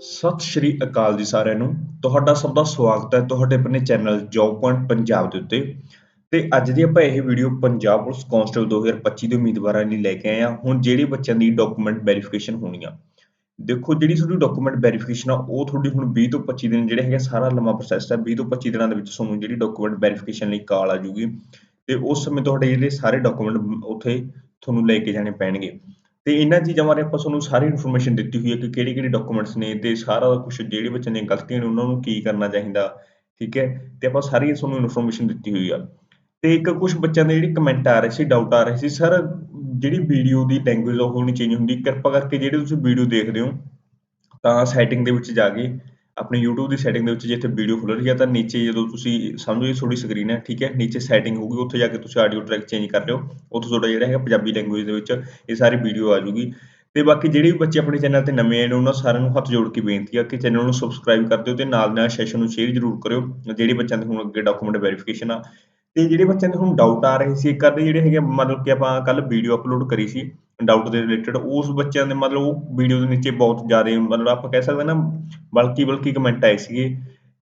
ਸਤਿ ਸ਼੍ਰੀ ਅਕਾਲ ਜੀ ਸਾਰਿਆਂ ਨੂੰ। ਤੁਹਾਡਾ ਸਭ ਦਾ ਸਵਾਗਤ ਹੈ ਤੁਹਾਡੇ ਆਪਣੇ ਚੈਨਲ ਜੌਬ ਪੁਆਇੰਟ ਪੰਜਾਬ ਦੇ ਉੱਤੇ। ਤੇ ਅੱਜ ਦੀ ਆਪਾਂ ਇਹ ਵੀਡੀਓ ਪੰਜਾਬ ਪੁਲਿਸ ਕਾਂਸਟੇਬਲ 2025 ਦੇ ਉਮੀਦਵਾਰਾਂ ਲਈ ਲੈ ਕੇ ਆਏ ਹਾਂ। ਹੁਣ ਜਿਹੜੇ ਬੱਚਿਆਂ ਦੀ ਡਾਕੂਮੈਂਟ ਵੈਰੀਫਿਕੇਸ਼ਨ ਹੋਣੀ ਆ। ਦੇਖੋ, ਜਿਹੜੀ ਤੁਹਾਡੀ ਡਾਕੂਮੈਂਟ ਵੈਰੀਫਿਕੇਸ਼ਨ ਆ, ਉਹ ਤੁਹਾਡੀ ਹੁਣ 20 ਤੋਂ 25 ਦਿਨ ਜਿਹੜੇ ਹੈਗੇ ਸਾਰਾ ਲੰਮਾ ਪ੍ਰੋਸੈਸ ਹੈ। 20 ਤੋਂ 25 ਦਿਨਾਂ ਦੇ ਵਿੱਚ ਤੁਹਾਨੂੰ ਜਿਹੜੀ ਡਾਕੂਮੈਂਟ ਵੈਰੀਫਿਕੇਸ਼ਨ ਲਈ ਕਾਲ ਆ ਜੂਗੀ ਤੇ ਉਸ ਸਮੇਂ ਤੁਹਾਡੇ ਜਿਹੜੇ ਸਾਰੇ ਡਾਕੂਮੈਂਟ ਉੱਥੇ ਤੁਹਾਨੂੰ ਲੈ ਕੇ ਜਾਣੇ ਪੈਣਗੇ। ਤੇ ਇਹਨਾਂ ਚੀਜ਼ਾਂ ਬਾਰੇ ਆਪਾਂ ਤੁਹਾਨੂੰ ਸਾਰੀ ਇਨਫੋਰਮੇਸ਼ਨ ਦਿੱਤੀ ਹੋਈ ਹੈ ਕਿ ਕਿਹੜੀ ਕਿਹੜੀ ਡਾਕੂਮੈਂਟਸ ਨੇ ਤੇ ਸਾਰਾ ਕੁਝ ਜਿਹੜੇ ਬੱਚਿਆਂ ਦੀਆਂ ਗਲਤੀਆਂ ਨੇ ਉਹਨਾਂ ਨੂੰ ਕੀ ਕਰਨਾ ਚਾਹੀਦਾ, ਠੀਕ ਹੈ? ਤੇ ਆਪਾਂ ਸਾਰੀ ਤੁਹਾਨੂੰ ਇਨਫੋਰਮੇਸ਼ਨ ਦਿੱਤੀ ਹੋਈ ਆ। ਤੇ ਇੱਕ ਕੁਝ ਬੱਚਿਆਂ ਦੇ ਜਿਹੜੇ ਕਮੈਂਟ ਆ ਰਹੇ ਸੀ ਡਾਊਟ ਆ ਰਹੇ ਸੀ ਸਰ ਜਿਹੜੀ ਵੀਡੀਓ ਦੀ ਲੈਂਗੁਏਜ ਉਹ ਨਹੀਂ ਚੇਂਜ ਹੁੰਦੀ, ਕਿਰਪਾ ਕਰਕੇ ਜਿਹੜੇ ਤੁਸੀਂ ਵੀਡੀਓ ਦੇਖਦੇ ਹੋ, ਤਾਂ ਸੈਟਿੰਗ ਦੇ ਵਿੱਚ ਜਾ ਕੇ ਆਪਣੇ YouTube ਦੀ ਸੈਟਿੰਗ ਦੇ ਵਿੱਚ ਜਿੱਥੇ ਵੀਡੀਓ ਖੁੱਲ ਰਹੀ ਹੈ ਤਾਂ ਨੀਚੇ ਜਦੋਂ ਤੁਸੀਂ ਸਮਝੋ ਇਹ ਤੁਹਾਡੀ ਸਕਰੀਨ ਹੈ, ਠੀਕ ਹੈ, ਨੀਚੇ ਸੈਟਿੰਗ ਹੋਊਗੀ, ਉੱਥੇ ਜਾ ਕੇ ਤੁਸੀਂ ਆਡੀਓ ਟਰੈਕ ਚੇਂਜ ਕਰ ਲਿਓ, ਉੱਥੇ ਤੁਹਾਡਾ ਜਿਹੜਾ ਹੈਗਾ ਪੰਜਾਬੀ ਲੈਂਗੁਏਜ ਦੇ ਵਿੱਚ ਇਹ ਸਾਰੀ ਵੀਡੀਓ ਆ ਜੂਗੀ ਤੇ ਬਾਕੀ ਜਿਹੜੇ ਵੀ ਬੱਚੇ ਆਪਣੇ ਚੈਨਲ ਤੇ ਨਵੇਂ ਆਏ ਨੇ, ਉਹਨਾਂ ਸਾਰਿਆਂ ਨੂੰ ਹੱਥ ਜੋੜ ਕੇ ਬੇਨਤੀ ਆ ਕਿ ਚੈਨਲ ਨੂੰ ਸਬਸਕ੍ਰਾਈਬ ਕਰ ਦਿਓ ਤੇ ਨਾਲ ਨਾਲ ਸੈਸ਼ਨ ਨੂੰ ਸ਼ੇਅਰ ਜ਼ਰੂਰ ਕਰਿਓ, ਜਿਹੜੇ ਬੱਚਿਆਂ ਦੇ ਹੁਣ ਅੱਗੇ ਡਾਕੂਮੈਂਟ ਵੈਰੀਫਿਕੇਸ਼ਨ ਆ। ਤੇ ਜਿਹੜੇ ਬੱਚਿਆਂ ਦੇ ਹੁਣ ਡਾਊਟ ਆ ਰਹੇ ਸੀ, ਇੱਕ ਅੱਧੇ ਜਿਹੜੇ ਹੈਗੇ ਮਤਲਬ ਕਿ ਆਪਾਂ ਕੱਲ ਵੀਡੀਓ ਅਪਲੋਡ ਕਰੀ ਸੀ ਡਾਊਟ ਦੇ ਰਿਲੇਟਡ ਉਸ ਬੱਚਿਆਂ ਦੇ ਮਤਲਬ ਉਹ ਵੀਡੀਓ ਦੇ ਨੀਚੇ ਬਹੁਤ ਜ਼ਿਆਦਾ ਮਤਲਬ ਆਪਾਂ ਕਹਿ ਸਕਦੇ ਨਾ ਬਲਕਿ ਬਲਕਿ ਕਮੈਂਟ ਆਏ ਸੀਗੇ।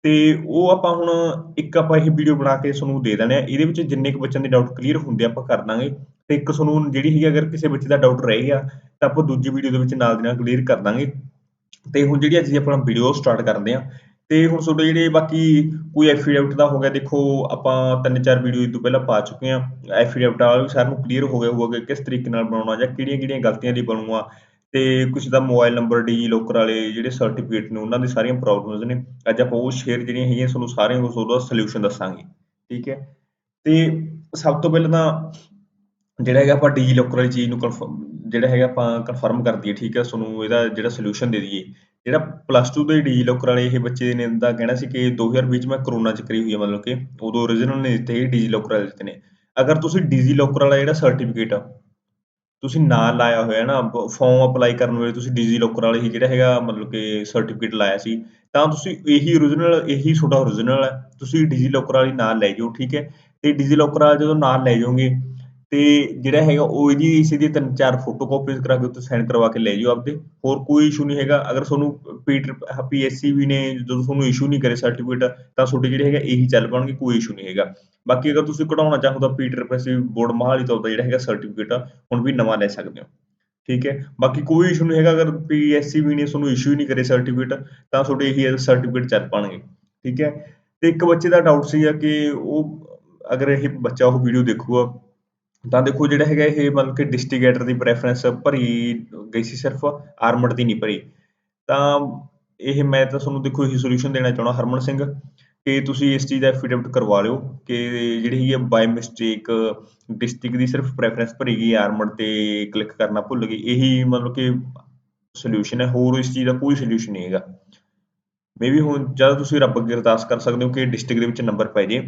ਤੇ ਉਹ ਆਪਾਂ ਹੁਣ ਇੱਕ ਆਪਾਂ ਇਹ ਵੀਡੀਓ ਬਣਾ ਕੇ ਤੁਹਾਨੂੰ ਦੇ ਦੇਣੇ ਆ ਇਹਦੇ ਵਿੱਚ ਜਿੰਨੇ ਕੁ ਬੱਚਿਆਂ ਦੇ ਡਾਊਟ ਕਲੀਅਰ ਹੁੰਦੇ ਆਪਾਂ ਕਰ ਦਾਂਗੇ। ਤੇ ਇੱਕ ਤੁਹਾਨੂੰ ਜਿਹੜੀ ਹੈਗੀ ਅਗਰ ਕਿਸੇ ਬੱਚੇ ਦਾ ਡਾਊਟ ਰਹਿ ਗਿਆ ਤਾਂ ਆਪਾਂ ਦੂਜੀ ਵੀਡੀਓ ਦੇ ਵਿੱਚ ਨਾਲ ਦੀ ਨਾਲ ਕਲੀਅਰ ਕਰ ਦਾਂਗੇ। ਤੇ ਹੁਣ ਜਿਹੜੀ ਅੱਜ ਆਪਣਾ ਵੀਡੀਓ ਸਟਾਰਟ ਕਰਦੇ ਆ ਤੇ ਹੁਣ ਤੁਹਾਡੇ ਜਿਹੜੇ ਬਾਕੀ ਕੋਈ ਐਫੀਡੇਵਿਟ ਦਾ ਹੋ ਗਿਆ, ਦੇਖੋ ਆਪਾਂ ਤਿੰਨ ਚਾਰ ਵੀਡੀਓ ਇਸ ਤੋਂ ਪਹਿਲਾਂ ਪਾ ਚੁੱਕੇ ਆ ਐਫੀਡੇਵਿਟ ਵਾਲਾ ਵੀ ਸਾਰਿਆਂ ਨੂੰ ਕਲੀਅਰ ਹੋ ਗਿਆ ਹੋਊਗਾ ਕਿ ਕਿਸ ਤਰੀਕੇ ਨਾਲ ਬਣਾਉਣਾ ਜਾਂ ਕਿਹੜੀਆਂ ਕਿਹੜੀਆਂ ਗਲਤੀਆਂ ਦੀ ਬਣੂਗਾ ਤੇ ਕੁਝ ਦਾ ਮੋਬਾਈਲ ਨੰਬਰ ਡੀ ਲੋਕਰ ਵਾਲੇ ਜਿਹੜੇ ਸਰਟੀਫਿਕੇਟ ਨੇ, ਉਹਨਾਂ ਦੀ ਸਾਰੀਆਂ ਪ੍ਰੋਬਲਮਸ ਨੇ। ਅੱਜ ਆਪਾਂ ਉਹ ਸ਼ੇਅਰ ਜਿਹੜੀਆਂ ਹੈਗੀਆਂ, ਤੁਹਾਨੂੰ ਸਾਰਿਆਂ ਨੂੰ ਉਹਦਾ ਸੋਲੂਸ਼ਨ ਦੱਸਾਂਗੇ। ਠੀਕ ਹੈ? ਤੇ ਸਭ ਤੋਂ ਪਹਿਲਾਂ ਤਾਂ ਜਿਹੜਾ ਹੈਗਾ ਆਪਾਂ ਡੀ ਲੋਕਰ ਵਾਲੀ ਚੀਜ਼ ਨੂੰ ਜਿਹੜਾ ਹੈਗਾ ਆਪਾਂ ਕਨਫਰਮ ਕਰ ਦਈਏ, ਠੀਕ ਹੈ? ਤੁਹਾਨੂੰ ਇਹਦਾ ਜਿਹੜਾ ਸੋਲੂਸ਼ਨ ਦੇ ਦਈਏ। ਜਿਹੜਾ ਪਲੱਸ 2 ਦੇ ਡੀ ਲੋਕਰ ਵਾਲੇ ਇਹ ਬੱਚੇ ਨੇ ਦਾ ਕਹਿਣਾ ਸੀ ਕਿ 2020 ਚ ਮੈਂ ਕਰੋਨਾ ਚ ਕਰੀ ਹੋਈ ਹੈ ਮਤਲਬ ਕਿ ਉਦੋਂ origignal ਨੇ ਦਿੱਤੇ ਸੀ ਲੋਕਰ ਵਾਲੇ ਦਿੱਤੇ ਨੇ। ਅਗਰ ਤੁਸੀਂ ਡੀ ਲੋਕਰ ਵਾਲਾ ਜਿਹੜਾ ਸਰਟੀਫਿਕੇਟ ਆ ਤੁਸੀਂ ਨਾਲ ਲਾਇਆ ਹੋਇਆ ਨਾ ਫਾਰਮ ਅਪਲਾਈ ਕਰਨ ਵੇਲੇ ਤੁਸੀਂ ਡੀ ਲੋਕਰ ਵਾਲੇ ਹੀ ਜਿਹੜਾ ਹੈਗਾ ਮਤਲਬ ਕਿ ਸਰਟੀਫਿਕੇਟ ਲਾਇਆ ਸੀ ਤਾਂ ਤੁਸੀਂ ਇਹੀ origignal ਇਹੀ ਤੁਹਾਡਾ origignal ਹੈ ਤੁਸੀਂ ਡੀ ਲੋਕਰ ਵਾਲੀ ਨਾਲ ਲੈ ਜਾਓ ਠੀਕ ਹੈ? ਤੇ ਡੀ ਲੋਕਰ ਵਾਲਾ ਜਦੋਂ ਨਾਲ ਲੈ ਜਾਓਗੇ ਤੇ ਜਿਹੜਾ ਹੈਗਾ ਉਹ ਇਹਦੀ ਇਸੇ ਦੀ ਤਿੰਨ ਚਾਰ ਫੋਟੋ ਕਾਪੀਜ਼ ਕਰਾ ਕੇ ਉੱਤੇ ਸਾਈਨ ਕਰਵਾ ਕੇ ਲੈ ਜਾਓ ਆਪਦੇ। ਹੋਰ ਕੋਈ ਇਸ਼ੂ ਨਹੀਂ ਹੈਗਾ। ਅਗਰ ਤੁਹਾਨੂੰ ਪੀਐਸਸੀ ਵੀ ਨੇ, ਜਦੋਂ ਤੁਹਾਨੂੰ ਇਸ਼ੂ ਨਹੀਂ ਕਰੇ ਸਰਟੀਫਿਕੇਟ ਤਾਂ ਤੁਹਾਡੇ ਜਿਹੜੇ ਹੈਗਾ ਇਹੀ ਚੱਲ ਪਾਉਣਗੇ ਕੋਈ ਇਸ਼ੂ ਨਹੀਂ ਹੈਗਾ। ਬਾਕੀ ਅਗਰ ਤੁਸੀਂ ਕਢਾਉਣਾ ਚਾਹੋ ਤਾਂ ਪੀਟਰਪੈਸੀ ਬੋਰਡ ਮਹਾਲੀ ਤੋਂ ਜਿਹੜਾ ਹੈਗਾ ਸਰਟੀਫਿਕੇਟ ਹੁਣ ਵੀ ਨਵਾਂ ਲੈ ਸਕਦੇ ਹੋ। ਠੀਕ ਹੈ? ਬਾਕੀ ਕੋਈ ਇਸ਼ੂ ਨਹੀਂ ਹੈਗਾ। ਅਗਰ ਪੀਐਸਸੀ ਵੀ ਨੇ, ਤੁਹਾਨੂੰ ਇਸ਼ੂ ਨਹੀਂ ਕਰੇ ਸਰਟੀਫਿਕੇਟ ਤਾਂ ਤੁਹਾਡੇ ਇਹੀ ਸਰਟੀਫਿਕੇਟ ਚੱਲ ਪਾਣਗੇ। ਠੀਕ ਹੈ? ਤੇ ਇੱਕ ਬੱਚੇ ਦਾ ਡਾਊਟ ਸੀਗਾ ਕਿ ਉਹ, ਅਗਰ ਇਹ ਬੱਚਾ ਉਹ ਵੀਡੀਓ ਦੇਖੂਗਾ ਤਾਂ ਦੇਖੋ ਜਿਹੜਾ ਹੈਗਾ ਇਹ ਮਤਲਬ ਕਿ ਡਿਸਟ੍ਰੀਗੇਟਰ ਦੀ ਪ੍ਰੈਫਰੈਂਸ ਭਰੀ ਗਈ ਸੀ ਸਿਰਫ ਆਰਮਡ ਦੀ ਨਹੀਂ ਭਰੀ। ਤਾਂ ਇਹ ਮੈਂ ਤਾਂ ਤੁਹਾਨੂੰ ਦੇਖੋ ਇਹ ਸੋਲੂਸ਼ਨ ਦੇਣਾ ਚਾਹਣਾ ਹਰਮਨ ਸਿੰਘ ਕਿ ਤੁਸੀਂ ਇਸ ਚੀਜ਼ ਦਾ ਐਫੀਡੇਵਿਟ ਕਰਵਾ ਲਿਓ ਕਿ ਜਿਹੜੀ ਹੈਗੀ ਬਾਈ ਮਿਸਟੇਕ ਡਿਸਟ੍ਰਿਕਟ ਦੀ ਸਿਰਫ ਪ੍ਰੈਫਰੈਂਸ ਭਰੀ ਗਈ ਆਰਮਡ ਤੇ ਕਲਿੱਕ ਕਰਨਾ ਭੁੱਲ ਗਈ ਇਹੀ ਮਤਲਬ ਕਿ ਸੋਲੂਸ਼ਨ ਹੈ, ਹੋਰ ਇਸ ਚੀਜ਼ ਦਾ ਕੋਈ ਸੋਲੂਸ਼ਨ ਨਹੀਂ ਹੈਗਾ। ਮੇਬੀ ਹੁਣ ਜਦ ਤੁਸੀਂ ਰੱਬ ਅੱਗੇ ਅਰਦਾਸ ਕਰ ਸਕਦੇ ਹੋ ਕਿ ਡਿਸਟ੍ਰਿਕਟ ਦੇ ਵਿੱਚ ਨੰਬਰ ਪੈ ਜੇ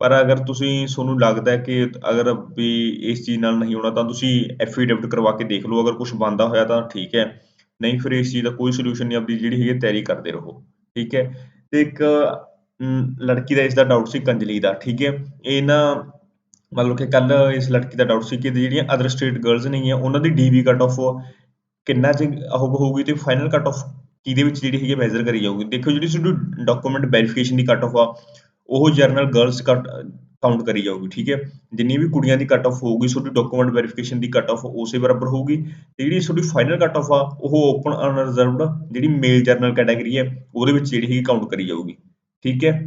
ਪਰ ਅਗਰ ਤੁਸੀਂ ਤੁਹਾਨੂੰ ਲੱਗਦਾ ਕਿ ਅਗਰ ਵੀ ਇਸ ਚੀਜ਼ ਨਾਲ ਨਹੀਂ ਹੋਣਾ ਤਾਂ ਤੁਸੀਂ ਐਫੀਡੇਵਿਟ ਕਰਵਾ ਕੇ ਦੇਖ ਲਓ, ਅਗਰ ਕੁਝ ਬੰਦਾ ਹੋਇਆ ਤਾਂ ਠੀਕ ਹੈ। ਨਹੀਂ ਫਿਰ ਇਸ ਚੀਜ਼ ਦਾ ਕੋਈ ਸੋਲੂਸ਼ਨ ਨਹੀਂ ਆਪਦੀ ਜਿਹੜੀ ਹੈਗੀ ਤਿਆਰੀ ਕਰਦੇ ਰਹੋ, ਠੀਕ ਹੈ। ਤੇ ਇੱਕ ਲੜਕੀ ਦਾ ਇਸ ਦਾ ਡਾਊਟ ਸੀ, ਕੰਜਲੀ ਦਾ, ਠੀਕ ਹੈ। ਇਹ ਨਾ ਮਤਲਬ ਕਿ ਕੱਲ ਇਸ ਲੜਕੀ ਦਾ ਡਾਊਟ ਸੀ ਕਿ ਜਿਹੜੀਆਂ ਅਦਰ ਸਟੇਟ ਗਰਲਸ ਨਹੀਂ ਆ ਉਹਨਾਂ ਦੀ ਡੀਬੀ ਕੱਟ ਆਫ ਕਿੰਨਾ ਚ ਹੋਊਗੀ ਤੇ ਫਾਈਨਲ ਕੱਟ ਆਫ ਕਿਹਦੇ ਵਿੱਚ ਜਿਹੜੀ ਹੈਗੀ ਮੈਜ਼ਰ ਕਰੀ ਜਾਊਗੀ। ਦੇਖੋ ਜਿਹੜੀ ਤੁਹਾਡੀ ਡਾਕੂਮੈਂਟ ਵੈਰੀਫਿਕੇਸ਼ਨ ਦੀ ਕੱਟ ਆਫ ਆ ਉਹ ਜਰਨਲ ਗਰਲਸ ਕੱਟ ਕਾਊਂਟ ਕਰੀ ਜਾਊਗੀ, ਠੀਕ ਹੈ? ਜਿੰਨੀ ਵੀ ਕੁੜੀਆਂ ਦੀ ਕੱਟ ਆਫ ਹੋਊਗੀ, ਤੁਹਾਡੀ ਡਾਕੂਮੈਂਟ ਵੈਰੀਫਿਕੇਸ਼ਨ ਦੀ ਕੱਟ ਆਫ ਉਸੇ ਬਰਾਬਰ ਹੋਊਗੀ। ਤੇ ਜਿਹੜੀ ਤੁਹਾਡੀ ਫਾਈਨਲ ਕੱਟ ਆਫ ਆ, ਉਹ ਓਪਨ ਅਨਰਿਜ਼ਰਵਡ ਜਿਹੜੀ ਮੇਲ ਜਰਨਲ ਕੈਟਾਗਰੀ ਹੈ, ਉਹਦੇ ਵਿੱਚ ਜਿਹੜੀ ਹੈਗੀ ਕਾਊਂਟ ਕਰੀ ਜਾਊਗੀ, ਠੀਕ ਹੈ?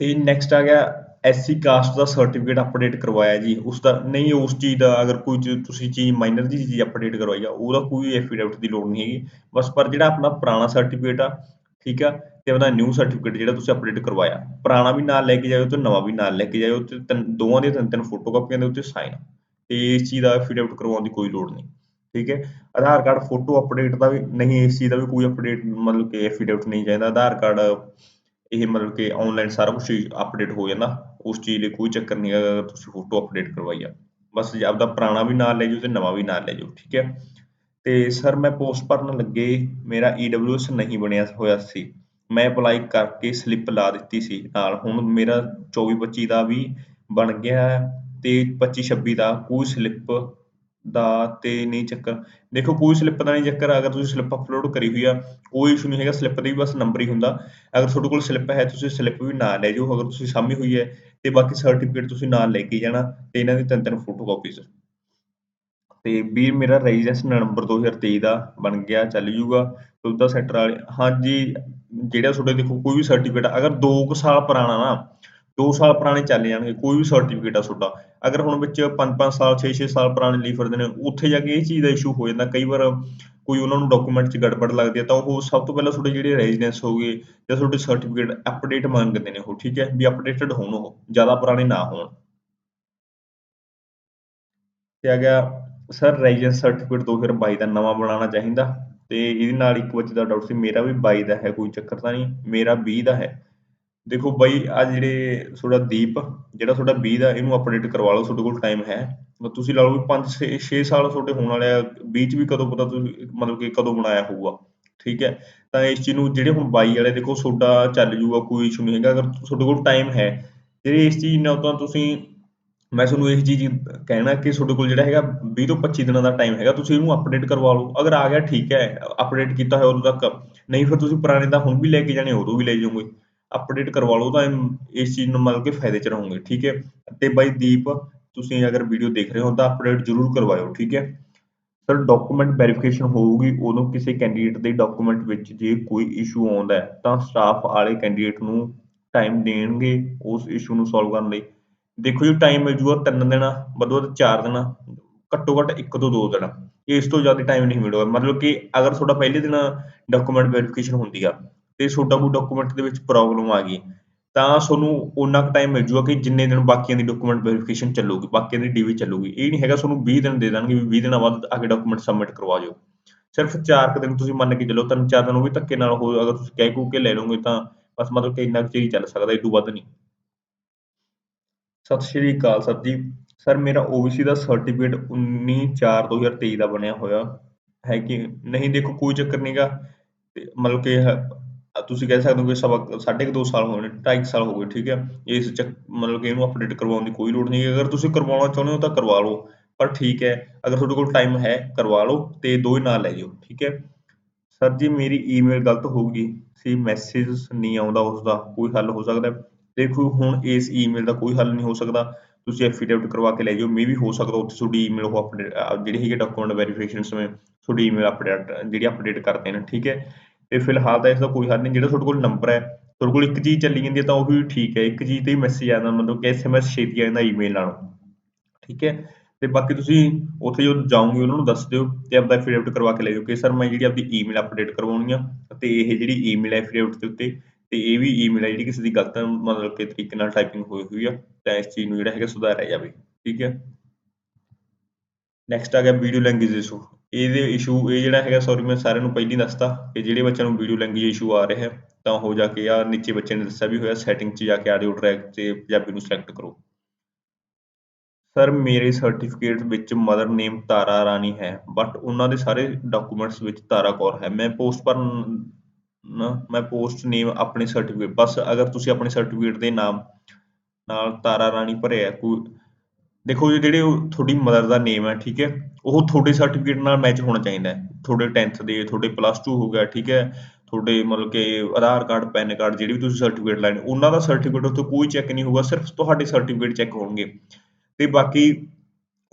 ਤੇ ਨੈਕਸਟ ਆ ਗਿਆ ਐਸਸੀ ਕਾਸਟ ਦਾ ਸਰਟੀਫਿਕੇਟ ਅਪਡੇਟ ਕਰਵਾਇਆ ਜੀ। ਉਸ ਦਾ, ਨਹੀਂ, ਉਸ ਚੀਜ਼ ਦਾ ਅਗਰ ਕੋਈ ਤੁਸੀਂ ਚੀਜ਼ ਮਾਈਨਰ ਜੀ ਚੀਜ਼ ਅਪਡੇਟ ਕਰਵਾਈ ਆ, ਉਹਦਾ ਕੋਈ ਐਫੀਡੇਵਿਟ ਦੀ ਲੋੜ ਨਹੀਂ ਹੈਗੀ। ਬਸ ਪਰ ਜਿਹੜਾ ਆਪਣਾ ਪੁਰਾਣਾ ਸਰਟੀਫਿਕੇਟ ਆ ਠੀਕ ਆ? ਤੇ ਉਹਦਾ ਨਿਊ ਸਰਟੀਫਿਕੇਟ ਜਿਹੜਾ ਤੁਸੀਂ ਅਪਡੇਟ ਕਰਵਾਇਆ। ਪੁਰਾਣਾ ਵੀ ਨਾਲ ਲੈ ਕੇ ਜਾਇਓ ਤੇ ਨਵਾਂ ਵੀ ਨਾਲ ਲੈ ਕੇ ਜਾਇਓ ਤੇ ਦੋਵਾਂ ਦੀਆਂ ਤਿੰਨ ਤਿੰਨ ਫੋਟੋ ਦੇ ਉੱਤੇ ਸਾਈਨ ਤੇ ਇਸ ਚੀਜ਼ ਦਾ ਐਫੀਡੇਵਿਟ ਕਰਵਾਉਣ ਦੀ ਕੋਈ ਲੋੜ ਨਹੀਂ। ਠੀਕ ਹੈ? ਆਧਾਰ ਕਾਰਡ ਫੋਟੋ ਅਪਡੇਟ ਦਾ ਵੀ ਨਹੀਂ, ਇਸ ਚੀਜ਼ ਦਾ ਵੀ ਕੋਈ ਅਪਡੇਟ ਮਤਲਬ ਕਿ ਐਫੀਡੇਵਿਟ ਨਹੀਂ ਚਾਹੀਦਾ ਆਧਾਰ ਕਾਰਡ ਇਹ ਮਤਲਬ ਕਿ ਆਨਲਾਈਨ ਸਾਰਾ ਕੁਝ ਅਪਡੇਟ ਹੋ ਜਾਂਦਾ। ਉਸ ਚੀਜ਼ ਲਈ ਕੋਈ ਚੱਕਰ ਨਹੀਂ ਹੈਗਾ ਤੁਸੀਂ ਫੋਟੋ ਅਪਡੇਟ ਕਰਵਾਈ ਆ। ਬਸ ਆਪਦਾ ਪੁਰਾਣਾ ਵੀ ਨਾਲ ਲੈ ਜਾਓ ਤੇ ਨਵਾਂ ਵੀ ਨਾਲ ਲੈ ਜਾਓ ਠੀਕ ਹੈ? ਤੇ ਸਰ ਮੈਂ ਪੋਸਟ ਭਰਨ ਲੱਗੇ, ਮੇਰਾ ਈਡਬਲਯੂਐਸ ਨਹੀਂ ਬਣਿਆ ਹੋਇਆ ਸੀ। ਮੈਂ ਅਪਲਾਈ ਕਰਕੇ ਸਲਿੱਪ ਲਾ ਦਿੱਤੀ ਸੀ ਨਾਲ। ਹੁਣ ਮੇਰਾ 24 25 ਦਾ ਵੀ ਬਣ ਗਿਆ ਤੇ 25 26 ਦਾ ਕੋਈ ਸਲਿੱਪ ਦਾ ਤੇ ਨਹੀਂ ਚੱਕਰ। ਦੇਖੋ, ਕੋਈ ਸਲਿੱਪ ਦਾ ਨਹੀਂ ਚੱਕਰ। ਅਗਰ ਤੁਸੀਂ ਸਲਿੱਪ ਅਪਲੋਡ ਕਰੀ ਹੋਈ ਆ, ਕੋਈ ਇਸ਼ੂ ਨਹੀਂ ਹੈਗਾ। ਸਲਿੱਪ ਦੀ ਬਸ ਨੰਬਰ ਹੀ ਹੁੰਦਾ। ਅਗਰ ਤੁਹਾਡੇ ਕੋਲ ਸਲਿੱਪ ਹੈ, ਤੁਸੀਂ ਸਲਿੱਪ ਵੀ ਨਾਲ ਲੈ ਜਾਓ। ਅਗਰ ਤੁਸੀਂ ਸਾਂਭੀ ਹੋਈ ਹੈ ਤੇ ਬਾਕੀ ਸਰਟੀਫਿਕੇਟ ਤੁਸੀਂ ਨਾਲ ਲੈ ਕੇ ਜਾਣਾ ਤੇ ਇਹਨਾਂ ਦੀ ਤਿੰਨ ਤਿੰਨ ਫੋਟੋ ਕਾਪੀਜ਼ ਤੇ ਵੀਰ ਮੇਰਾ ਰੈਜ਼ੀਡੈਂਸ ਨਵੰਬਰ 2023 ਦਾ ਬਣ ਗਿਆ, ਚੱਲ ਜੂਗਾ। ਦੁੱਧਾ ਸੈਕਟਰ ਵਾਲੇ, ਹਾਂਜੀ, ਜਿਹੜਾ ਤੁਹਾਡੇ ਦੇਖੋ, ਕੋਈ ਵੀ ਸਰਟੀਫਿਕੇਟ ਅਗਰ 2 ਸਾਲ ਪੁਰਾਣਾ ਨਾ 2 ਸਾਲ ਪੁਰਾਣੇ ਚੱਲ ਜਾਣਗੇ, ਕੋਈ ਵੀ ਸਰਟੀਫਿਕੇਟ ਆ ਤੁਹਾਡਾ। ਅਗਰ ਹੁਣ ਵਿੱਚ 5-5 ਸਾਲ 6-6 ਸਾਲ ਪੁਰਾਣੇ ਲਈ ਫਿਰਦੇ ਨੇ, ਉੱਥੇ ਜਾ ਕੇ ਇਹ ਚੀਜ਼ ਦਾ ਇਸ਼ੂ ਹੋ ਜਾਂਦਾ। ਕਈ ਵਾਰ ਕੋਈ ਉਹਨਾਂ ਨੂੰ ਡਾਕੂਮੈਂਟ 'ਚ ਗੜਬੜ ਲੱਗਦੀ ਹੈ ਤਾਂ ਉਹ ਸਭ ਤੋਂ ਪਹਿਲਾਂ ਤੁਹਾਡੇ ਜਿਹੜੇ ਰੈਜ਼ੀਡੈਂਸ ਹੋਗੇ ਜਾਂ ਤੁਹਾਡੇ ਸਰਟੀਫਿਕੇਟ ਅਪਡੇਟ ਮੰਗਦੇ ਨੇ ਉਹ, ਠੀਕ ਹੈ? ਵੀ ਅਪਡੇਟਡ ਹੋਣ ਉਹ, ਜ਼ਿਆਦਾ ਪੁਰਾਣੇ ਨਾ ਹੋਣ। ਤੇ ਆ ਗਿਆ ਸਰ ਰੈਜ਼ੀਡੈਂਸ ਸਰਟੀਫਿਕੇਟ 2022 ਦਾ ਨਵਾਂ ਬਣਾਉਣਾ ਚਾਹੀਦਾ ਤੇ ਇਹਦੇ ਨਾਲ ਇੱਕ ਬੱਚੇ ਦਾ ਡਾਊਟ ਸੀ, ਮੇਰਾ ਵੀ 22 ਦਾ ਹੈ, ਕੋਈ ਚੱਕਰ ਤਾਂ ਨਹੀਂ, ਮੇਰਾ 20 ਦਾ ਹੈ। ਦੇਖੋ ਬਾਈ, ਆ ਜਿਹੜੇ ਤੁਹਾਡਾ ਦੀਪ, ਜਿਹੜਾ ਤੁਹਾਡਾ 20 ਦਾ, ਇਹਨੂੰ ਅਪਡੇਟ ਕਰਵਾ ਲਓ, ਤੁਹਾਡੇ ਕੋਲ ਟਾਈਮ ਹੈ। ਤੁਸੀਂ ਲਾ ਲਓ ਵੀ 5 6 ਸਾਲ ਤੁਹਾਡੇ ਹੋਣ ਵਾਲੇ ਆ 20 ਚ ਵੀ ਕਦੋਂ ਪਤਾ ਤੁਸੀਂ, ਮਤਲਬ ਕਿ ਕਦੋਂ ਬਣਾਇਆ ਹੋਊਗਾ, ਠੀਕ ਹੈ? ਤਾਂ ਇਸ ਚੀਜ਼ ਨੂੰ ਜਿਹੜੇ ਹੁਣ 22 ਵਾਲੇ, ਦੇਖੋ ਤੁਹਾਡਾ ਚੱਲ ਜੂਗਾ, ਕੋਈ ਇਸ਼ੂ ਨਹੀਂ ਹੈਗਾ, ਅਗਰ ਤੁਹਾਡੇ ਕੋਲ ਟਾਈਮ ਹੈ, ਜਿਹੜੇ ਇਸ ਚੀਜ਼ ਨਾਲ ਤਾਂ ਤੁਸੀਂ ਮੈਂ ਤੁਹਾਨੂੰ ਇਹ ਚੀਜ਼ ਕਹਿਣਾ ਕਿ ਤੁਹਾਡੇ ਕੋਲ ਜਿਹੜਾ ਹੈਗਾ 20 ਤੋਂ 25 ਦਿਨਾਂ ਦਾ ਟਾਈਮ ਹੈਗਾ, ਤੁਸੀਂ ਇਹਨੂੰ ਅਪਡੇਟ ਕਰਵਾ ਲਓ। ਅਗਰ ਆ ਗਿਆ, ਠੀਕ ਹੈ ਅਪਡੇਟ ਕੀਤਾ ਹੋਇਆ ਉਦੋਂ ਤੱਕ ਨਹੀਂ ਫਿਰ ਤੁਸੀਂ ਪੁਰਾਣੇ ਦਾ ਹੁਣ ਵੀ ਲੈ ਕੇ ਜਾਣੇ, ਉਦੋਂ ਵੀ ਲੈ ਜਾਓਗੇ। ਅਪਡੇਟ ਕਰਵਾ ਲਓ ਤਾਂ ਇਸ ਚੀਜ਼ ਨੂੰ ਮਤਲਬ ਕਿ ਫਾਇਦੇ 'ਚ ਰਹੋਗੇ, ਠੀਕ ਹੈ? ਤੇ ਬਾਈ ਦੀਪ, ਤੁਸੀਂ ਅਗਰ ਵੀਡੀਓ ਦੇਖ ਰਹੇ ਹੋ ਤਾਂ ਅਪਡੇਟ ਜ਼ਰੂਰ ਕਰਵਾਇਓ, ਠੀਕ ਹੈ? ਸਰ ਡਾਕੂਮੈਂਟ ਵੈਰੀਫਿਕੇਸ਼ਨ ਹੋਊਗੀ, ਉਦੋਂ ਕਿਸੇ ਕੈਂਡੀਡੇਟ ਦੇ ਡਾਕੂਮੈਂਟ ਵਿੱਚ ਜੇ ਕੋਈ ਇਸ਼ੂ ਆਉਂਦਾ ਹੈ, ਤਾਂ ਸਟਾਫ ਵਾਲੇ ਕੈਂਡੀਡੇਟ ਨੂੰ ਟਾਈਮ ਦੇਣਗੇ ਉਸ ਇਸ਼ੂ ਨੂੰ ਸੋਲਵ ਕਰਨ ਲਈ। ਦੇਖੋ ਜੀ ਟਾਈਮ ਮਿਲ ਜੂਗਾ ਤਿੰਨ ਦਿਨ, ਵੱਧੋ ਵੱਧ ਚਾਰ ਦਿਨ, ਘੱਟੋ ਘੱਟ ਇੱਕ ਤੋਂ ਦੋ ਦਿਨ। ਇਸ ਤੋਂ ਜ਼ਿਆਦਾ ਟਾਈਮ ਨਹੀਂ ਮਿਲੂਗਾ। ਮਤਲਬ ਕਿ ਅਗਰ ਤੁਹਾਡਾ ਪਹਿਲੇ ਦਿਨ ਡਾਕੂਮੈਂਟ ਵੈਰੀਫਿਕੇਸ਼ਨ ਹੁੰਦੀ ਆ, ਤੇ ਤੁਹਾਡਾ ਕੋਈ ਡਾਕੂਮੈਂਟ ਦੇ ਵਿੱਚ ਪ੍ਰੋਬਲਮ ਆ ਗਈ, ਤਾਂ ਤੁਹਾਨੂੰ ਉਨਾ ਕੁ ਟਾਈਮ ਮਿਲ ਜੂਗਾ ਕਿ ਜਿੰਨੇ ਦਿਨ ਬਾਕੀਆਂ ਦੀ ਡਾਕੂਮੈਂਟ ਵੈਰੀਫਿਕੇਸ਼ਨ ਚੱਲੂਗੀ, ਬਾਕੀਆਂ ਦੀ ਡੀਵੀ ਚੱਲੂਗੀ। ਇਹ ਨਹੀਂ ਹੈਗਾ ਤੁਹਾਨੂੰ 20 ਦਿਨ ਦੇ ਦੇਣਗੇ ਵੀ 20 ਦਿਨਾਂ ਬਾਅਦ ਆ ਕੇ ਡਾਕੂਮੈਂਟ ਸਬਮਿਟ ਕਰਵਾ ਜਾਓ ਸਿਰਫ 4 ਦਿਨ ਤੁਸੀਂ ਮੰਨ ਕੇ ਚੱਲੋ, ਤਿੰਨ ਚਾਰ ਦਿਨ ਉਹ ਵੀ ਧੱਕੇ ਨਾਲ ਹੋ ਅਗਰ ਤੁਸੀਂ ਕਹਿ ਕੂ ਕੇ ਲੈ ਲਓਗੇ ਤਾਂ ਬਸ ਮਤਲਬ ਕਿ ਇੰਨਾ ਕੁ ਚਿਰ ਚੱਲ ਸਕਦਾ ਇਹ ਤੋਂ ਵੱਧ ਨਹੀਂ। ਸਤਿ ਸ਼੍ਰੀ ਅਕਾਲ ਸਰ ਜੀ। ਸਰ, ਮੇਰਾ OBC ਦਾ ਸਰਟੀਫਿਕੇਟ 19/4/2023 ਦਾ ਬਣਿਆ ਹੋਇਆ। ਹੈ ਕਿ ਨਹੀਂ? ਦੇਖੋ, ਕੋਈ ਚੱਕਰ ਨਹੀਂਗਾ ਤੇ ਮਤਲਬ ਕਿ ਤੁਸੀਂ ਕਹਿ ਸਕਦੇ ਹੋ ਕਿ ਸਵਾ ਸਾਢੇ ਕੁ ਦੋ ਸਾਲ ਹੋਏ ਨੇ ਢਾਈ ਕੁ ਸਾਲ ਹੋ ਗਏ, ਠੀਕ ਹੈ? ਇਸ ਚੱਕ, ਮਤਲਬ ਕਿ ਇਹਨੂੰ ਅਪਡੇਟ ਕਰਵਾਉਣ ਦੀ ਕੋਈ ਲੋੜ ਨਹੀਂ। ਅਗਰ ਤੁਸੀਂ ਕਰਵਾਉਣਾ ਚਾਹੁੰਦੇ ਹੋ ਤਾਂ ਕਰਵਾ ਲਓ। ਪਰ ਠੀਕ ਹੈ, ਅਗਰ ਤੁਹਾਡੇ ਕੋਲ ਟਾਈਮ ਹੈ, ਕਰਵਾ ਲਓ ਤੇ ਦੋ ਹੀ ਨਾਲ ਲੈ ਜਾਓ, ਠੀਕ ਹੈ? ਸਰ ਜੀ, ਮੇਰੀ ਈਮੇਲ ਗਲਤ ਹੋ ਗਈ ਸੀ ਮੈਸੇਜ ਨਹੀਂ ਆਉਂਦਾ ਉਸ ਦਾ ਕੋਈ ਹੱਲ ਹੋ ਸਕਦਾ ਦੇਖੋ ਹੁਣ ਇਸ ਈਮੇਲ ਦਾ ਕੋਈ ਹੱਲ ਨਹੀਂ ਹੋ ਸਕਦਾ। ਤੁਸੀਂ ਐਫੀਡੇਵਿਟ ਕਰਵਾ ਕੇ ਲੈ ਜਾਓ ਮੇ ਵੀ ਹੋ ਸਕਦਾ ਉੱਥੇ ਤੁਹਾਡੀ ਈਮੇਲ ਉਹ ਅਪਡੇਟ ਜਿਹੜੀ ਹੈਗੀ ਡਾਕੂਮੈਂਟ ਵੈਰੀਫਿਕੇਸ਼ਨ ਸਮੇਂ ਤੁਹਾਡੀ ਈਮੇਲ ਅਪਡੇਟ ਜਿਹੜੀ ਅਪਡੇਟ ਕਰਦੇ ਨੇ, ਠੀਕ ਹੈ? ਤੇ ਫਿਲਹਾਲ ਤਾਂ ਇਸ ਦਾ ਕੋਈ ਹੱਲ ਨਹੀਂ, ਜਿਹੜਾ ਤੁਹਾਡੇ ਕੋਲ ਨੰਬਰ ਹੈ, ਤੁਹਾਡੇ ਕੋਲ ਇੱਕ ਚੀਜ਼ ਚੱਲੀ ਜਾਂਦੀ ਹੈ ਤਾਂ ਉਹ ਵੀ ਠੀਕ ਹੈ, ਇੱਕ ਚੀਜ਼ ਤੇ ਹੀ ਮੈਸੇਜ ਆਉਂਦਾ ਮਤਲਬ ਕਿ ਐਸਐਮਐਸ ਛੇਤੀ ਆ ਜਾਂਦਾ ਈਮੇਲ ਨਾਲ, ਠੀਕ ਹੈ? ਤੇ ਬਾਕੀ ਤੁਸੀਂ ਉੱਥੇ ਜਦੋਂ ਜਾਓਗੇ, ਉਹਨਾਂ ਨੂੰ ਦੱਸ ਦਿਓ ਤੇ ਆਪਦਾ ਐਫੀਡੇਵਿਟ ਕਰਵਾ ਕੇ ਲੈ ਜਾਓ ਕਿ ਸਰ ਮੈਂ ਜਿਹੜੀ ਆਪਦੀ ਈਮੇਲ ਅਪਡੇਟ ਕਰਵਾਉਣੀ ਆ ਤੇ ਇਹ ਜਿਹੜੀ ਈਮੇਲ ਐਫੀਡੇਵਿਟ ਦੇ ਉੱਤੇ ਤੇ ਇਹ ਵੀ ਈਮੇਲ ਹੈ ਕਿਸੇ ਦੀ ਗਲਤ ਮਤਲਬ ਕਿ ਤਰੀਕੇ ਨਾਲ ਟਾਈਪਿੰਗ ਹੋਈ ਹੋਈ ਆ, ਤਾਂ ਇਸ ਚੀਜ਼ ਨੂੰ ਜਿਹੜਾ ਹੈਗਾ ਸੁਧਾਰਿਆ ਜਾਵੇ, ਠੀਕ ਹੈ ਨੈਕਸਟ ਆ ਗਿਆ ਵੀਡੀਓ ਲੈਂਗੁਏਜ ਇਸ਼ੂ ਇਹਦੇ ਇਸ਼ੂ ਇਹ ਜਿਹੜਾ ਹੈਗਾ ਸੌਰੀ ਮੈਂ ਸਾਰਿਆਂ ਨੂੰ ਪਹਿਲਾਂ ਦੱਸਤਾ ਕਿ ਜਿਹੜੇ ਬੱਚਿਆਂ ਨੂੰ ਵੀਡੀਓ ਲੈਂਗੁਏਜ ਇਸ਼ੂ ਆ ਰਿਹਾ ਤਾਂ ਹੋ ਜਾ ਕੇ ਆ ਨੀਚੇ ਬੱਚੇ ਨੇ ਦੱਸਿਆ ਵੀ ਹੋਇਆ ਸੈਟਿੰਗ 'ਚ ਜਾ ਕੇ ਆਡੀਓ ਟਰੈਕ ਤੇ ਪੰਜਾਬੀ ਨੂੰ ਸਿਲੈਕਟ ਕਰੋ। ਸਰ ਮੇਰੇ ਸਰਟੀਫਿਕੇਟ ਵਿੱਚ ਮਦਰ ਨੇਮ ਤਾਰਾ ਰਾਣੀ ਹੈ ਬਟ ਉਹਨਾਂ ਦੇ ਸਾਰੇ ਡਾਕੂਮੈਂਟਸ ਵਿੱਚ ਤਾਰਾ ਕੌਰ ਹੈ। ਮੈਂ ਪੋਸਟ ਭਰਨ ਮੈਂ ਪੋਸਟ ਨੇਮ ਆਪਣੇ ਸਰਟੀਫਿਕੇਟ ਬਸ ਅਗਰ ਤੁਸੀਂ ਆਪਣੇ ਸਰਟੀਫਿਕੇਟ ਦੇ ਨਾਮ, ਨਾਲ ਤਾਰਾ ਰਾਣੀ ਭਰਿਆ ਕੋਈ, ਦੇਖੋ ਜੀ, ਜਿਹੜੇ ਤੁਹਾਡੀ ਮਦਰ ਦਾ ਨੇਮ ਹੈ, ਠੀਕ ਹੈ, ਉਹ ਤੁਹਾਡੇ ਸਰਟੀਫਿਕੇਟ ਨਾਲ ਮੈਚ ਹੋਣਾ ਚਾਹੀਦਾ ਹੈ, ਤੁਹਾਡੇ 10th ਦੇ, ਤੁਹਾਡੇ ਪਲੱਸ 2 ਹੋ ਗਿਆ, ਠੀਕ ਹੈ, ਤੁਹਾਡੇ ਮਤਲਬ ਕਿ ਆਧਾਰ ਕਾਰਡ, ਪੈਨ ਕਾਰਡ, ਜਿਹੜੀ ਵੀ ਤੁਸੀਂ ਸਰਟੀਫਿਕੇਟ ਲੈਣੇ, ਉਹਨਾਂ ਦਾ ਸਰਟੀਫਿਕੇਟ ਉੱਥੇ ਕੋਈ ਚੈੱਕ ਨਹੀਂ ਹੋਊਗਾ, ਸਿਰਫ ਤੁਹਾਡੇ ਸਰਟੀਫਿਕੇਟ ਚੈੱਕ ਹੋਣਗੇ, ਤੇ ਬਾਕੀ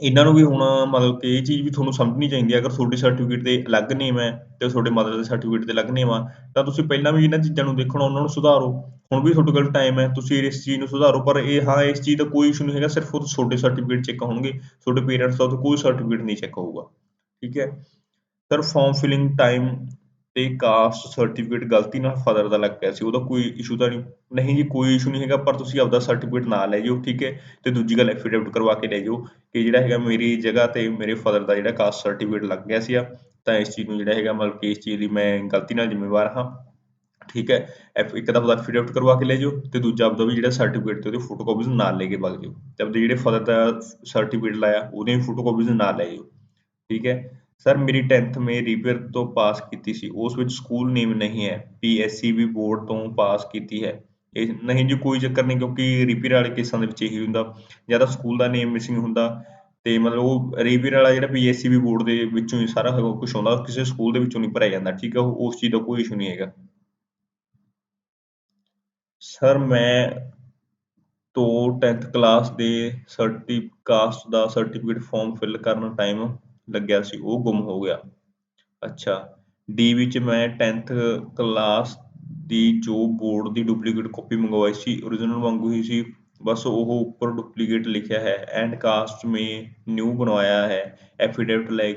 ਇਹਨਾਂ ਨੂੰ ਵੀ ਹੁਣ ਮਤਲਬ ਕਿ ਇਹ ਚੀਜ਼ ਵੀ ਤੁਹਾਨੂੰ ਸਮਝਣੀ ਚਾਹੀਦੀ ਹੈ ਅਗਰ ਤੁਹਾਡੇ ਸਰਟੀਫਿਕੇਟ ਦੇ ਅਲੱਗ ਨੇਮ ਹੈ ਤੇ ਤੁਹਾਡੇ ਮਦਰ ਦੇ ਸਰਟੀਫਿਕੇਟ ਦੇ ਅਲੱਗ ਨੇਮ ਆ, ਤਾਂ ਤੁਸੀਂ ਪਹਿਲਾਂ ਵੀ ਇਹਨਾਂ ਚੀਜ਼ਾਂ ਨੂੰ ਦੇਖਣਾ, ਉਹਨਾਂ ਨੂੰ ਸੁਧਾਰੋ। ਹੁਣ ਵੀ ਤੁਹਾਡੇ ਕੋਲ ਟਾਈਮ ਹੈ, ਤੁਸੀਂ ਇਸ ਚੀਜ਼ ਨੂੰ ਸੁਧਾਰੋ, ਪਰ ਇਹ ਹਾਂ, ਇਸ ਚੀਜ਼ ਦਾ ਕੋਈ ਇਸ਼ੂ ਨਹੀਂ ਹੈਗਾ, ਸਿਰਫ ਉਹ ਤੁਹਾਡੇ ਸਰਟੀਫਿਕੇਟ ਚੈੱਕ ਹੋਣਗੇ, ਤੁਹਾਡੇ ਪੇਰੈਂਟਸ ਦਾ ਕੋਈ ਸਰਟੀਫਿਕੇਟ ਨਹੀਂ ਚੈੱਕ ਹੋਊਗਾ। ਠੀਕ ਹੈ? ਸਰ ਫਾਰਮ ਫਿਲਿੰਗ ਟਾਈਮ ਤੇ ਕਾਸਟ ਸਰਟੀਫਿਕੇਟ ਗਲਤੀ ਨਾਲ ਫਾਦਰ ਦਾ ਲੱਗ ਗਿਆ ਸੀ, ਉਹਦਾ ਕੋਈ ਇਸ਼ੂ ਤਾਂ ਨਹੀਂ ਨਹੀਂ ਜੀ, ਕੋਈ ਇਸ਼ੂ ਨਹੀਂ ਹੈਗਾ, ਪਰ ਤੁਸੀਂ ਆਪਦਾ ਸਰਟੀਫਿਕੇਟ ਨਾਲ ਲੈ ਜਾਓ, ਠੀਕ ਹੈ? ਤੇ ਦੂਜੀ ਗੱਲ ਐਫੀਡੇਵਿਟ ਕਰਵਾ ਕੇ ਲੈ ਜਾਓ ਕਿ ਜਿਹੜਾ ਹੈਗਾ ਮੇਰੀ ਜਗ੍ਹਾ ਤੇ ਮੇਰੇ ਫਾਦਰ ਦਾ ਜਿਹੜਾ ਕਾਸਟ ਸਰਟੀਫਿਕੇਟ ਲੱਗ ਗਿਆ ਸੀ ਤਾਂ ਇਸ ਚੀਜ਼ ਨੂੰ ਜਿਹੜਾ ਹੈਗਾ ਮਤਲਬ ਕਿ ਇਸ ਚੀਜ਼ ਦੀ ਮੈਂ ਗਲਤੀ ਨਾਲ ਜ਼ਿੰਮੇਵਾਰ ਹਾਂ, ਠੀਕ ਹੈ? ਇੱਕ ਤਾਂ ਆਪਦਾ ਐਫੀਡੇਵਿਟ ਕਰਵਾ ਕੇ ਲੈ ਜਾਓ ਤੇ ਦੂਜਾ ਆਪਦਾ ਵੀ ਜਿਹੜਾ ਸਰਟੀਫਿਕੇਟ ਤੇ ਉਹਦੀ ਫੋਟੋਕਾਪੀਜ਼ ਨਾਲ ਲੈ ਕੇ ਵਗ ਜਾਓ ਤੇ ਆਪਦੇ ਜਿਹੜੇ ਫਾਦਰ ਦਾ ਸਰਟੀਫਿਕੇਟ ਲਾਇਆ, ਉਹਦੇ ਫੋਟੋਕਾਪੀਜ਼ ਨਾਲ ਲੈ ਜਾਓ, ਠੀਕ ਹੈ? ਸਰ ਮੇਰੀ 10th ਮੈਂ ਰੀਪੇਅਰ ਤੋਂ ਪਾਸ ਕੀਤੀ ਸੀ। ਉਸ ਵਿੱਚ ਸਕੂਲ ਨੇਮ ਨਹੀਂ ਹੈ। ਪੀਐਸਸੀਬੀ ਬੋਰਡ ਤੋਂ ਪਾਸ ਕੀਤੀ ਹੈ। ਇਹ ਨਹੀਂ ਜੀ, ਕੋਈ ਚੱਕਰ ਨਹੀਂ, ਕਿਉਂਕਿ ਰੀਪੇਅਰ ਵਾਲੇ ਕੇਸਾਂ ਦੇ ਵਿੱਚ ਇਹੀ ਹੁੰਦਾ। ਜਾਂ ਤਾਂ ਸਕੂਲ ਦਾ ਨੇਮ ਮਿਸਿੰਗ ਹੁੰਦਾ ਤੇ ਮਤਲਬ ਉਹ ਰੀਵੀਅਰ ਵਾਲਾ ਜਿਹੜਾ ਪੀਐਸਸੀਬੀ ਬੋਰਡ ਦੇ ਵਿੱਚੋਂ ਹੀ ਸਾਰਾ ਕੁਝ ਆਉਂਦਾ ਕਿਸੇ ਸਕੂਲ ਦੇ ਵਿੱਚੋਂ ਨਹੀਂ ਭਰਿਆ ਜਾਂਦਾ। ਠੀਕ ਹੈ ਉਸ ਚੀਜ਼ ਦਾ ਕੋਈ ਇਸ਼ੂ ਨਹੀਂ ਹੈਗਾ। ਸਰ ਮੈਂ ਤੋਂ 10th ਕਲਾਸ ਦੇ ਸਰਟੀਕਾਸਟ ਦਾ ਸਰਟੀਫਿਕੇਟ ਫਾਰਮ ਫਿਲ ਕਰਨ ਟਾਈਮ ਲੱਗਿਆ ਸੀ, ਉਹ ਗੁੰਮ ਹੋ ਗਿਆ। ਅੱਛਾ ਡੀ ਵਿੱਚ ਮੈਂ 10th ਕਲਾਸ ਦੀ ਜੋ ਬੋਰਡ ਦੀ ਡੁਪਲੀਕੇਟ ਕਾਪੀ ਮੰਗਵਾਈ ਸੀ origignal ਵਾਂਗੂ ਹੀ ਸੀ, ਬਸ ਉਹ ਉੱਪਰ ਡੁਪਲੀਕੇਟ ਲਿਖਿਆ ਹੈ ਐਂਡ ਕਾਸਟ ਮੇ ਨਿਊ ਬਣਵਾਇਆ ਹੈ ਐਫੀਡੇਵਿਟ ਲੈ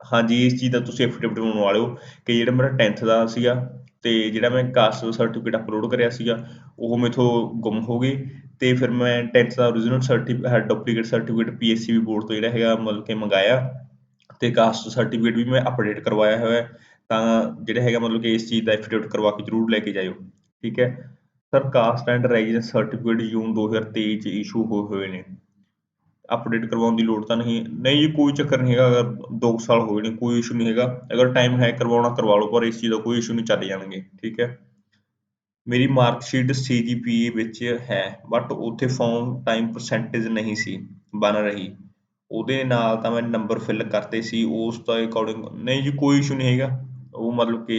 ਹਾਂਜੀ, ਇਸ ਚੀਜ਼ ਦਾ ਤੁਸੀਂ ਐਫੀਡੇਵਿਟ ਬਣਵਾ ਲਿਓ ਕਿ ਜਿਹੜਾ ਮੇਰਾ 10th ਦਾ ਸੀਗਾ ਤੇ ਜਿਹੜਾ ਮੈਂ ਕਾਸਟ ਸਰਟੀਫਿਕੇਟ ਅਪਲੋਡ ਕਰਿਆ ਸੀਗਾ, ਉਹ ਮੇਥੋਂ ਗੁੰਮ ਹੋ ਗਏ। ਤੇ ਫਿਰ ਮੈਂ 10th ਦਾ origignal certificate duplicate certificate PSCB board ਤੋਂ ਜਿਹੜਾ ਹੈਗਾ ਮਤਲਬ ਕਿ ਮੰਗਾਇਆ ਤੇ ਕਾਸਟ ਸਰਟੀਫਿਕੇਟ ਵੀ ਮੈਂ ਅਪਡੇਟ ਕਰਵਾਇਆ ਹੋਇਆ, ਤਾਂ ਜਿਹੜਾ ਹੈਗਾ ਮਤਲਬ ਕਿ ਇਸ ਚੀਜ਼ ਦਾ ਐਫੀਡੇਵਿਟ ਕਰਵਾ ਕੇ ਜ਼ਰੂਰ ਲੈ ਕੇ ਜਾਇਓ, ਠੀਕ ਹੈ? Sir caste and residence certificate June 2023 ਚ ਇਸ਼ੂ ਹੋਏ ਹੋਏ ਨੇ। ਅਪਡੇਟ ਕਰਵਾਉਣ ਦੀ ਲੋੜ ਤਾਂ ਨਹੀਂ ਨਹੀਂ ਜੀ, ਕੋਈ ਚੱਕਰ ਨਹੀਂ ਹੈਗਾ, ਅਗਰ 2 ਸਾਲ ਹੋਏ ਨੇ, ਕੋਈ ਇਸ਼ੂ ਨਹੀਂ ਹੈਗਾ, ਅਗਰ ਟਾਈਮ ਹੈ ਕਰਵਾਉਣਾ, ਕਰਵਾ ਲਓ, ਪਰ ਇਸ ਚੀਜ਼ ਦਾ ਕੋਈ ਇਸ਼ੂ ਨਹੀਂ ਚੱਲ ਜਾਣਗੇ, ਠੀਕ ਹੈ? ਮੇਰੀ ਮਾਰਕਸ਼ੀਟ ਸੀਜੀਪੀਏ ਵਿੱਚ ਹੈ ਬਟ ਉੱਥੇ ਫਾਰਮ ਟਾਈਮ ਪਰਸੈਂਟੇਜ ਨਹੀਂ ਸੀ, ਬਣ ਰਹੀ। ਉਹਦੇ ਨਾਲ ਤਾਂ ਮੈਂ ਨੰਬਰ ਫਿਲ ਕਰਤੇ ਸੀ, ਉਸ ਦਾ ਅਕੋਰਡਿੰਗ ਨਹੀਂ ਜੀ, ਕੋਈ ਇਸ਼ੂ ਨਹੀਂ ਹੈਗਾ। ਉਹ ਮਤਲਬ ਕਿ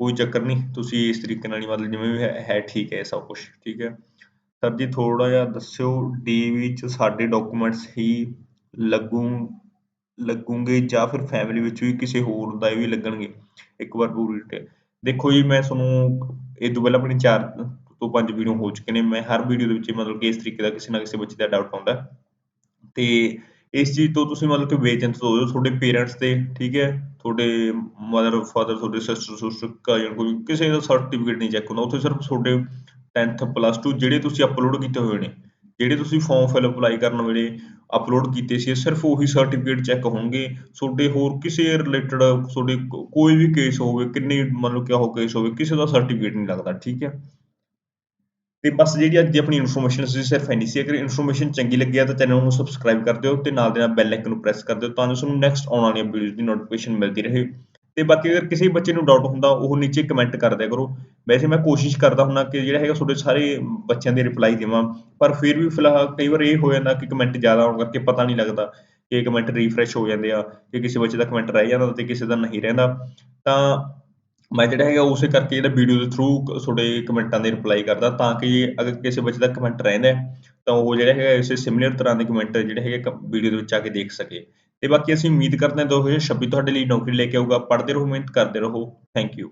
ਕੋਈ ਚੱਕਰ ਨਹੀਂ, ਤੁਸੀਂ ਇਸ ਤਰੀਕੇ ਨਾਲ ਹੀ ਮਤਲਬ ਜਿਵੇਂ ਵੀ ਹੈ ਠੀਕ ਹੈ ਸਭ ਕੁਝ ਠੀਕ ਹੈ। ਸਰ ਜੀ ਥੋੜਾ ਜਿਹਾ ਦੱਸਿਓ ਡੀ ਵਿੱਚ ਸਾਡੇ ਡਾਕੂਮੈਂਟਸ ਹੀ ਲੱਗੂ, ਲੱਗੂਗੇ ਜਾਂ ਫਿਰ ਫੈਮਿਲੀ ਵਿੱਚ ਵੀ ਕਿਸੇ ਹੋਰ ਦਾ ਵੀ ਲੱਗਣਗੇ? ਇੱਕ ਵਾਰ ਪੂਰੀ ਡਿਟੇਲ ਦੇਖੋ ਜੀ, ਮੈਂ ਤੁਹਾਨੂੰ ਇਹ ਤੋਂ ਪਹਿਲਾਂ ਆਪਣੀ 4 ਤੋਂ 5 ਵੀਡੀਓ ਹੋ ਚੁੱਕੇ ਨੇ। ਮੈਂ ਹਰ ਵੀਡੀਓ ਦੇ ਵਿੱਚ ਮਤਲਬ ਕਿ ਇਸ ਤਰੀਕੇ ਦਾ ਕਿਸੇ ਨਾ ਕਿਸੇ ਬੱਚੇ ਦਾ ਡਾਊਟ ਆਉਂਦਾ। ਤੇ ਇਸ ਚੀਜ਼ ਤੋਂ ਤੁਸੀਂ ਮਤਲਬ ਕਿ ਬੇਚਿੰਤ ਹੋ ਜਾਓ। ਤੁਹਾਡੇ ਪੇਰੈਂਟਸ ਤੇ, ਠੀਕ ਹੈ? ਤੁਹਾਡੇ ਮਦਰ ਫਾਦਰ ਤੁਹਾਡੇ ਸਿਸਟਰ ਸੁਸਟਰ ਕਜ਼ਨ ਕੋਈ ਕਿਸੇ ਦਾ ਸਰਟੀਫਿਕੇਟ ਨਹੀਂ ਚੈੱਕ ਹੁੰਦਾ। ਉੱਥੇ ਸਿਰਫ ਤੁਹਾਡੇ 10th ਪਲੱਸ 2 ਜਿਹੜੇ ਤੁਸੀਂ ਅਪਲੋਡ ਕੀਤੇ ਹੋਏ ਨੇ ਜਿਹੜੇ ਤੁਸੀਂ ਫਾਰਮ ਫਿਲ ਅਪਲਾਈ ਕਰਨ ਵੇਲੇ ਅਪਲੋਡ ਕੀਤੇ ਸੀ ਸਿਰਫ ਉਹੀ ਸਰਟੀਫਿਕੇਟ ਚੈੱਕ ਹੋਣਗੇ। ਤੁਹਾਡੇ ਹੋਰ ਕਿਸੇ ਰਿਲੇਟਡ ਤੁਹਾਡੇ ਕੋਈ ਵੀ ਕੇਸ ਹੋਵੇ, ਕਿੰਨੀ ਮਤਲਬ ਕਿ ਉਹ ਕੇਸ ਹੋਵੇ, ਕਿਸੇ ਦਾ ਸਰਟੀਫਿਕੇਟ ਨਹੀਂ ਲੱਗਦਾ, ਠੀਕ ਹੈ? ਤੇ ਬਸ ਜਿਹੜੀ ਅੱਜ ਦੀ ਆਪਣੀ ਇਨਫੋਰਮੇਸ਼ਨ ਸੀ, ਸਿਰਫ ਇੰਨੀ ਸੀ। ਅਗਰ ਇਨਫੋਰਮੇਸ਼ਨ ਚੰਗੀ ਲੱਗੀ ਤਾਂ ਚੈਨਲ ਨੂੰ ਸਬਸਕ੍ਰਾਈਬ ਕਰ ਦਿਓ ਤੇ ਨਾਲ ਦੇ ਨਾਲ ਬੈਲ ਆਈਕਨ ਨੂੰ ਪ੍ਰੈਸ ਕਰ ਦਿਓ ਤਾਂ ਜੋ ਤੁਹਾਨੂੰ ਨੈਕਸਟ ਆਉਣ ਵਾਲੀਆਂ ਵੀਡੀਓਜ਼ ਦੀ ਨੋਟੀਫਿਕੇਸ਼ਨ ਮਿਲਦੀ ਰਹੇ। ਤੇ ਬਾਕੀ ਅਗਰ ਕਿਸੇ ਬੱਚੇ ਨੂੰ ਡਾਊਟ ਹੁੰਦਾ, ਉਹ ਨੀਚੇ ਕਮੈਂਟ ਕਰ ਦਿਆ ਕਰੋ। ਵੈਸੇ ਮੈਂ ਕੋਸ਼ਿਸ਼ ਕਰਦਾ ਹੁੰਦਾ ਕਿ ਜਿਹੜਾ ਹੈਗਾ ਤੁਹਾਡੇ ਸਾਰੇ ਬੱਚਿਆਂ ਦੇ ਰਿਪਲਾਈ ਦੇਵਾਂ, ਪਰ ਫਿਰ ਵੀ ਫਿਲਹਾਲ ਕਈ ਵਾਰ ਇਹ ਹੋ ਜਾਂਦਾ ਕਿ ਕਮੈਂਟ ਜ਼ਿਆਦਾ ਆਉਣ ਕਰਕੇ ਪਤਾ ਨਹੀਂ ਲੱਗਦਾ ਕਿ ਕਮੈਂਟ ਰੀਫਰੈਸ਼ ਹੋ ਜਾਂਦੇ ਆ, ਕਿ ਕਿਸੇ ਬੱਚੇ ਦਾ ਕਮੈਂਟ ਰਹਿ ਜਾਂਦਾ ਤੇ ਕਿਸੇ ਦਾ ਨਹੀਂ ਰਹਿੰਦਾ। ਤਾਂ ਮੈਂ ਜਿਹੜਾ ਹੈਗਾ ਉਸੇ ਕਰਕੇ ਜਿਹੜਾ ਵੀਡੀਓ ਦੇ ਥਰੂ ਤੁਹਾਡੇ ਕਮੈਂਟਾਂ ਦੇ ਰਿਪਲਾਈ ਕਰਦਾ ਤਾਂ ਕਿ ਅਗਰ ਕਿਸੇ ਬੱਚੇ ਦਾ ਕਮੈਂਟ ਰਹਿੰਦਾ ਤਾਂ ਉਹ ਜਿਹੜਾ ਹੈਗਾ ਇਸੇ ਸਿਮਿਲਰ ਤਰ੍ਹਾਂ ਦੇ ਕਮੈਂਟ ਜਿਹੜੇ ਹੈਗੇ ਵੀਡੀਓ ਦੇ ਵਿੱਚ ਆ ਕੇ ਦੇਖ ਸਕੇ। ਤੇ ਬਾਕੀ ਅਸੀਂ ਉਮੀਦ ਕਰਦੇ ਹਾਂ 2026 ਤੁਹਾਡੇ ਲਈ ਨੌਕਰੀ ਲੈ ਕੇ ਆਊਗਾ। ਪੜ੍ਹਦੇ ਰਹੋ, ਮਿਹਨਤ ਕਰਦੇ ਰਹੋ। Thank you